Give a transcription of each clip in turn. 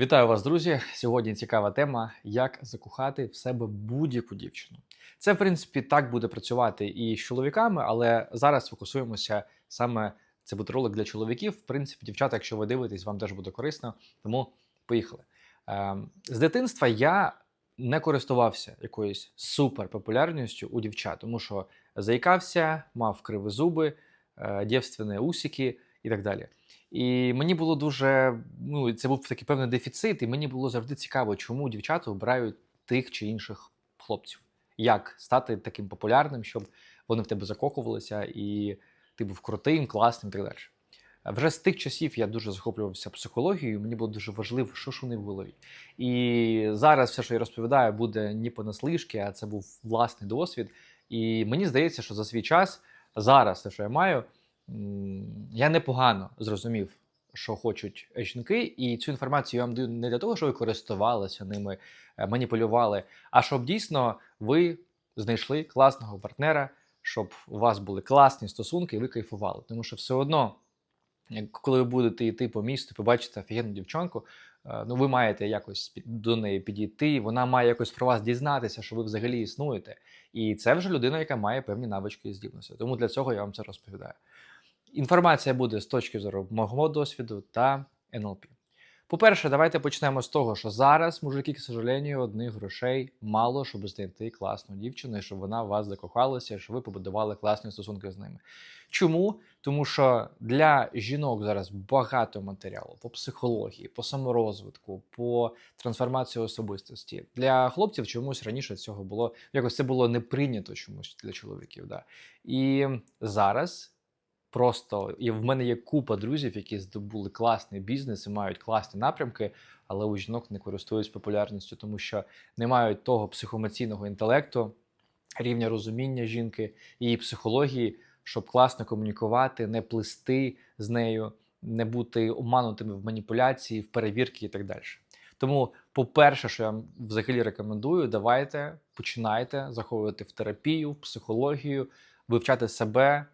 Вітаю вас, друзі! Сьогодні цікава тема, як закохати в себе будь-яку дівчину. Це, в принципі, так буде працювати і з чоловіками, але зараз фокусуємося саме це буде ролик для чоловіків. В принципі, дівчата, якщо ви дивитесь, вам теж буде корисно. Тому поїхали. Ем, З дитинства я не користувався якоюсь суперпопулярністю у дівчат, тому що заїкався, мав криві зуби, е, дівственні усики і так далі. І мені було дуже, ну це був такий певний дефіцит, і мені було завжди цікаво, чому дівчата обирають тих чи інших хлопців. Як стати таким популярним, щоб вони в тебе закохувалися, і ти був крутим, класним і так далі. Вже з тих часів я дуже захоплювався психологією, мені було дуже важливо, що у в голові. І зараз все, що я розповідаю, буде не понаслишки, а це був власний досвід. І мені здається, що за свій час, зараз те, що я маю, я непогано зрозумів, що хочуть жінки, і цю інформацію я вам даю не для того, щоб ви користувалися ними, е, маніпулювали, а щоб дійсно ви знайшли класного партнера, щоб у вас були класні стосунки, і ви кайфували. Тому що все одно, коли ви будете йти по місту, побачите офігенну дівчонку, е, ну ви маєте якось до неї підійти, вона має якось про вас дізнатися, що ви взагалі існуєте. І це вже людина, яка має певні навички і здібності. Тому для цього я вам це розповідаю. Інформація буде з точки зору мого досвіду та НЛП. По-перше, давайте почнемо з того, що зараз мужики, к сожалению, одних грошей мало, щоб знайти класну дівчину, щоб вона в вас закохалася, щоб ви побудували класні стосунки з ними. Чому? Тому що для жінок зараз багато матеріалу по психології, по саморозвитку, по трансформації особистості. Для хлопців чомусь раніше цього було якось це було не прийнято чомусь для чоловіків. Да. І зараз просто і в мене є купа друзів, які здобули класний бізнес і мають класні напрямки, але у жінок не користуються популярністю, тому що не мають того психоемоційного інтелекту, рівня розуміння жінки, її психології, щоб класно комунікувати, не плисти з нею, не бути обманутими в маніпуляції, в перевірки і так далі. Тому, по-перше, що я вам взагалі рекомендую, давайте починайте заходити в терапію, в психологію, вивчати себе.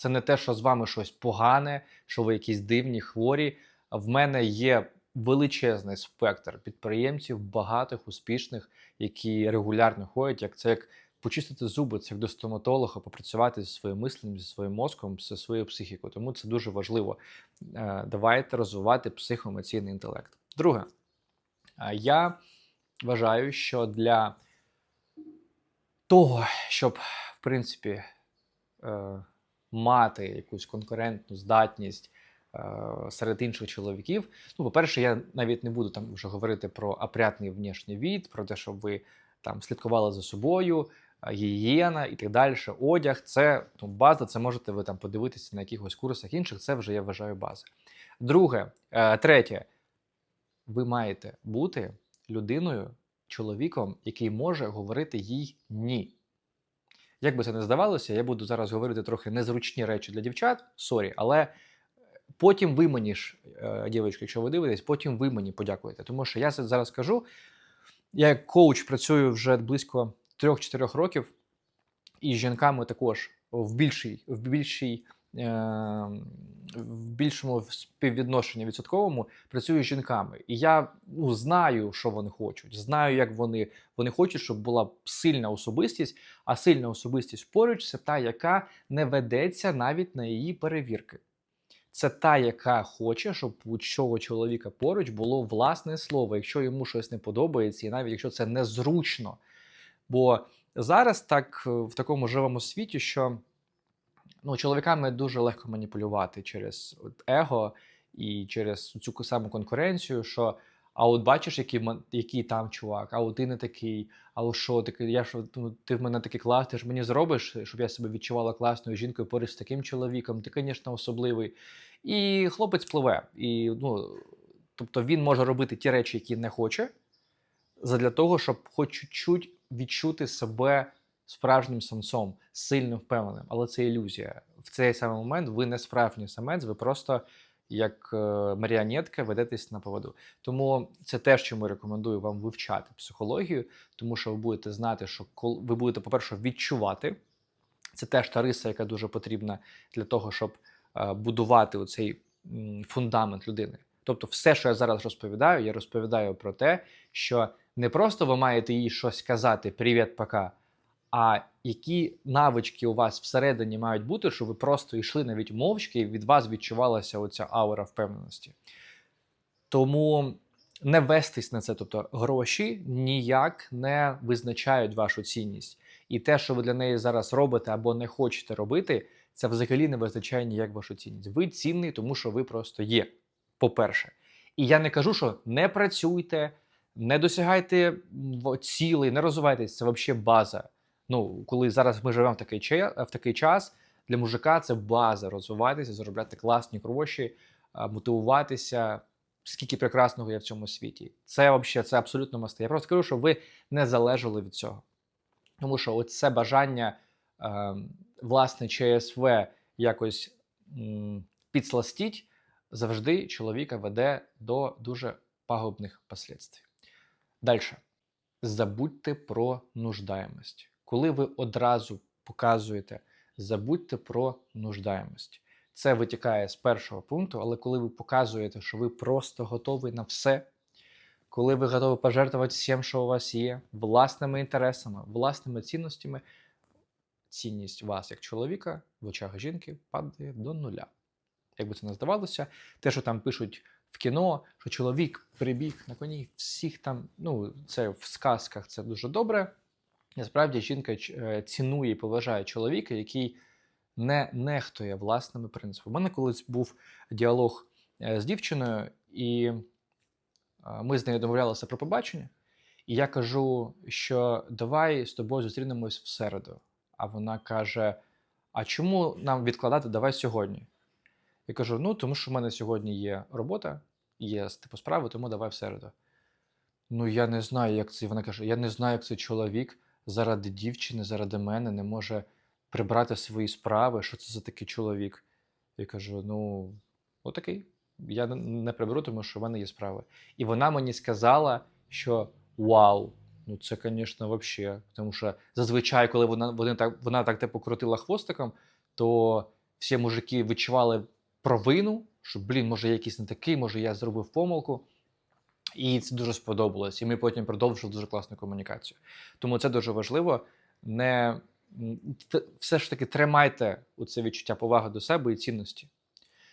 Це не те, що з вами щось погане, що ви якісь дивні, хворі. В мене є величезний спектр підприємців, багатих, успішних, які регулярно ходять. Як це як почистити зуби, це як до стоматолога, попрацювати зі своїм мисленням, зі своїм мозком, зі своєю психікою. Тому це дуже важливо. Е, Давайте розвивати психоемоційний інтелект. Друге, е, я вважаю, що для того, щоб в принципі е, мати якусь конкурентну здатність е, серед інших чоловіків. Ну, по-перше, я навіть не буду там вже говорити про опрятний внешній від, про те, щоб ви там слідкували за собою, е, гігієна і так далі. Одяг це ну, база, це можете ви там подивитися на якихось курсах інших. Це вже я вважаю база. Друге, е, третє, ви маєте бути людиною, чоловіком, який може говорити їй ні. Як би це не здавалося, я буду зараз говорити трохи незручні речі для дівчат, сорі, але потім ви мені ж, е, дівчатки, якщо ви дивитесь, потім ви мені подякуєте. Тому що я це зараз кажу. Я як коуч працюю вже близько 3-4 років, і з жінками також в більшій, в більшій. Е, В більшому співвідношенні відсотковому працюю з жінками, і я ну, знаю, що вони хочуть. Знаю, як вони вони хочуть, щоб була сильна особистість, а сильна особистість поруч це та, яка не ведеться навіть на її перевірки. Це та, яка хоче, щоб у цього чоловіка поруч було власне слово, якщо йому щось не подобається, і навіть якщо це незручно. Бо зараз так е, в такому живому світі, що ну, чоловіками дуже легко маніпулювати через от его і через цю саму конкуренцію, що а от бачиш, який, який там чувак, а от ти не такий, а от що таке, я що ну, ти в мене такий клас, ти ж мені зробиш, щоб я себе відчувала класною жінкою поруч з таким чоловіком, ти, звісно, особливий. І хлопець пливе. І, ну, тобто він може робити ті речі, які не хоче, задля того, щоб хоч чуть-чуть відчути себе справжнім самцом, сильно впевненим. Але це ілюзія. В цей самий момент ви не справжній самець, ви просто як е, маріонетка ведетесь на поводу. Тому це теж, чому рекомендую вам вивчати психологію, тому що ви будете знати, що ви будете, по-перше, відчувати. Це теж та риса, яка дуже потрібна для того, щоб е, будувати оцей фундамент людини. Тобто, все, що я зараз розповідаю, я розповідаю про те, що не просто ви маєте їй щось сказати Привіт, пока, а які навички у вас всередині мають бути, щоб ви просто йшли навіть мовчки, і від вас відчувалася оця аура впевненості. Тому не вестись на це, тобто гроші ніяк не визначають вашу цінність. І те, що ви для неї зараз робите або не хочете робити, це взагалі не визначає ніяк вашу цінність. Ви цінний, тому що ви просто є. По-перше, і я не кажу, що не працюйте, не досягайте цілей, не розвивайтесь. Це взагалі база. Ну, коли зараз ми живемо в такий, ча- в такий час, для мужика це база розвиватися, заробляти класні гроші, мотивуватися. Скільки прекрасного є в цьому світі. Це взагалі це абсолютно масти. Я просто кажу, що ви не залежали від цього. Тому що оце бажання, е, власне, ЧСВ якось м, підсластіть, завжди чоловіка веде до дуже пагубних последствий. Далі. Забудьте про нуждаємость. Коли ви одразу показуєте, забудьте про нуждаємость. Це витікає з першого пункту, але коли ви показуєте, що ви просто готові на все, коли ви готові пожертвувати всім, що у вас є, власними інтересами, власними цінностями, цінність вас як чоловіка в очах жінки падає до нуля. Як би це не здавалося, те, що там пишуть в кіно, що чоловік прибіг на коні, всіх там, ну, це в сказках це дуже добре. Насправді жінка е, цінує і поважає чоловіка, який не нехтує власними принципами. У мене колись був діалог е, з дівчиною, і е, ми з нею домовлялися про побачення. І я кажу, що давай з тобою зустрінемось в середу. А вона каже: А чому нам відкладати давай сьогодні? Я кажу: ну, тому що в мене сьогодні є робота, є типу справи, тому давай в середу. Ну, я не знаю, як це. Вона каже: я не знаю, як цей чоловік заради дівчини, заради мене не може прибрати свої справи. Що це за такий чоловік? Я кажу: ну, отакий. Я не- приберу, тому що в мене є справи. І вона мені сказала, що вау, ну це, звісно, вообще. Тому що зазвичай, коли вона, вони так, вона так типу крутила хвостиком, то всі мужики відчували провину, що, блін, може, я якийсь не такий, може, я зробив помилку. І це дуже сподобалось. І ми потім продовжили дуже класну комунікацію. Тому це дуже важливо. Не все ж таки тримайте у це відчуття поваги до себе і цінності.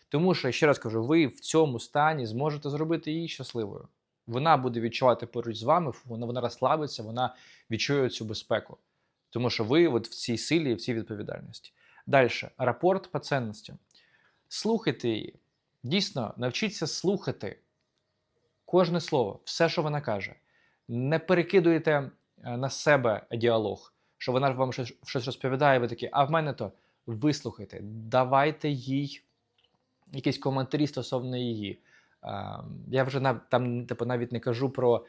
Тому що, ще раз кажу, ви в цьому стані зможете зробити її щасливою. Вона буде відчувати поруч з вами, вона, вона розслабиться, вона відчує цю безпеку. Тому що ви от в цій силі і в цій відповідальності. Далі, рапорт по цінностям. Слухайте її. Дійсно, навчіться слухати кожне слово, все, що вона каже. Не перекидуйте е, на себе діалог, що вона вам щось, розповідає, ви такі, а в мене то вислухайте, давайте їй якісь коментарі стосовно її. Е, Я вже там типу, навіть не кажу про.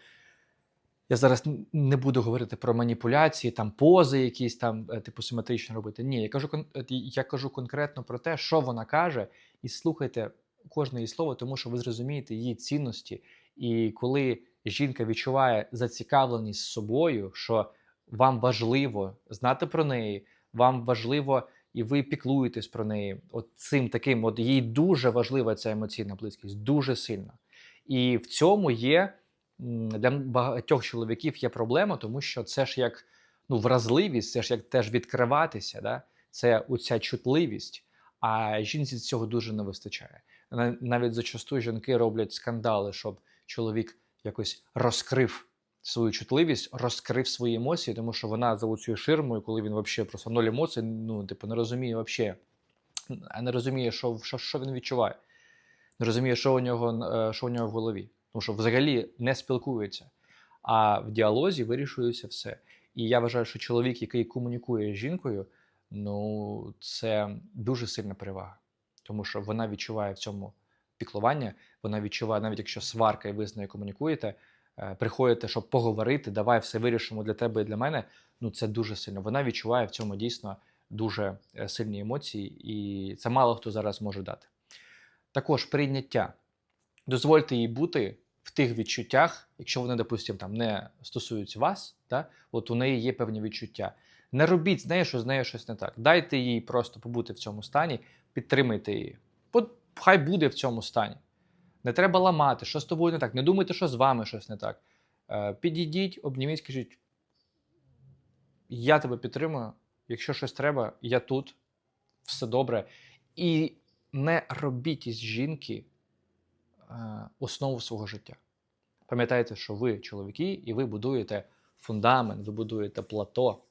Я зараз не буду говорити про маніпуляції, там пози якісь там, е, типу, симетрично робити. Ні, я кажу, е, я кажу конкретно про те, що вона каже, і слухайте кожне її слово, тому що ви зрозумієте її цінності. І коли жінка відчуває зацікавленість собою, що вам важливо знати про неї, вам важливо і ви піклуєтесь про неї. От цим таким, от їй дуже важлива ця емоційна близькість, дуже сильна. І в цьому є для багатьох чоловіків є проблема, тому що це ж як ну, вразливість, це ж як теж відкриватися, да? це оця чутливість. А жінці цього дуже не вистачає. На- Навіть зачасту жінки роблять скандали, щоб чоловік якось розкрив свою чутливість, розкрив свої емоції, тому що вона за цією ширмою, коли він взагалі просто ноль емоцій, ну, типу, не розуміє а не розуміє, що, що, що він відчуває, не розуміє, що у нього, е, що у нього в голові. Тому що взагалі не спілкується. А в діалозі вирішується все. І я вважаю, що чоловік, який комунікує з жінкою, ну це дуже сильна перевага, тому що вона відчуває в цьому піклування, вона відчуває, навіть якщо сварка і ви з нею комунікуєте, е, приходите, щоб поговорити, давай все вирішимо для тебе і для мене. Ну це дуже сильно. Вона відчуває в цьому дійсно дуже е, сильні емоції, і це мало хто зараз може дати. Також прийняття. Дозвольте їй бути в тих відчуттях, якщо вони, допустимо, там не стосуються вас, да? от у неї є певні відчуття. Не робіть з нею, що з нею щось не так. Дайте їй просто побути в цьому стані, підтримайте її. Хай буде в цьому стані. Не треба ламати, що з тобою не так. Не думайте, що з вами щось не так. Е, Підійдіть, обніміть, скажіть: я тебе підтримую. Якщо щось треба, я тут, все добре. І не робіть із жінки е, основу свого життя. Пам'ятайте, що ви чоловіки, і ви будуєте фундамент, ви будуєте плато.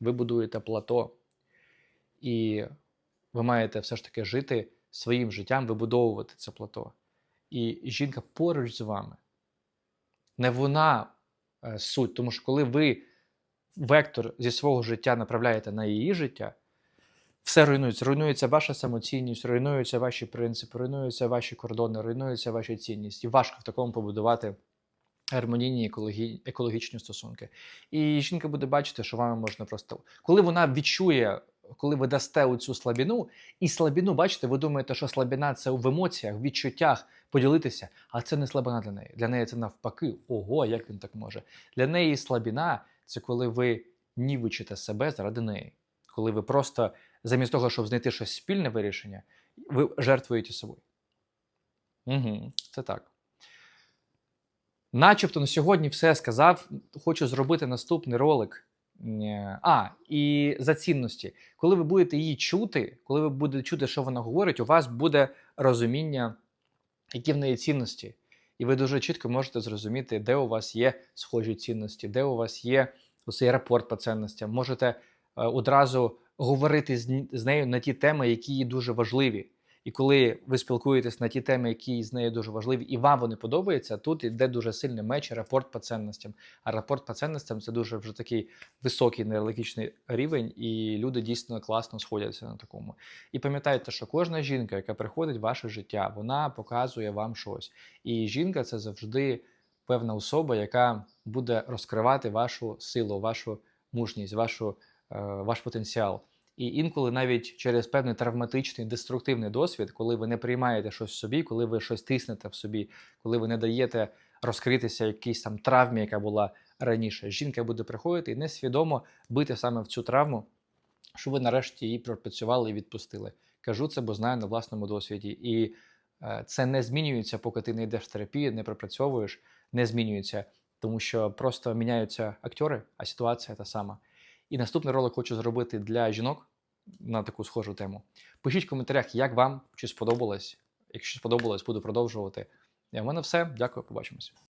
Ви будуєте плато. І ви маєте все ж таки жити своїм життям, вибудовувати це плато. І жінка поруч з вами. Не вона е, суть, тому що коли ви вектор зі свого життя направляєте на її життя, все руйнується. Руйнується ваша самоцінність, руйнуються ваші принципи, руйнуються ваші кордони, руйнуються ваші цінності. Важко в такому побудувати гармонійні екологі... екологічні стосунки. І жінка буде бачити, що вами можна просто. Коли вона відчує, коли ви дасте цю слабіну, і слабіну, бачите, ви думаєте, що слабіна це в емоціях, в відчуттях поділитися, а це не слабина для неї. Для неї це навпаки. Ого, як він так може. Для неї слабіна це коли ви нівичите себе заради неї. Коли ви просто замість того, щоб знайти щось спільне вирішення, ви жертвуєте собою. Угу, це так. Начебто на сьогодні все сказав. Хочу зробити наступний ролик. Е, А, і за цінності. Коли ви будете її чути, коли ви будете чути, що вона говорить, у вас буде розуміння, які в неї цінності. І ви дуже чітко можете зрозуміти, де у вас є схожі цінності, де у вас є цей рапорт по цінностям. Можете е, одразу говорити з, нею на ті теми, які їй дуже важливі. І коли ви спілкуєтесь на ті теми, які з нею дуже важливі, і вам вони подобаються, тут іде дуже сильний меч, рапорт по цінностям. А рапорт по цінностям це дуже вже такий високий нейрологічний рівень, і люди дійсно класно сходяться на такому. І пам'ятайте, що кожна жінка, яка приходить в ваше життя, вона показує вам щось. І жінка це завжди певна особа, яка буде розкривати вашу силу, вашу мужність, вашу, е, ваш потенціал. І інколи навіть через певний травматичний деструктивний досвід, коли ви не приймаєте щось в собі, коли ви щось тиснете в собі, коли ви не даєте розкритися якійсь там травмі, яка була раніше, жінка буде приходити і несвідомо бити саме в цю травму, щоб ви нарешті її пропрацювали і відпустили. Кажу це, бо знаю на власному досвіді. І е, це не змінюється, поки ти не йдеш в терапію, не пропрацьовуєш, не змінюється, тому що просто міняються актори, а ситуація та сама. І наступний ролик хочу зробити для жінок на таку схожу тему. Пишіть в коментарях, як вам, чи сподобалось. Якщо сподобалось, буду продовжувати. І в мене все. Дякую, побачимось.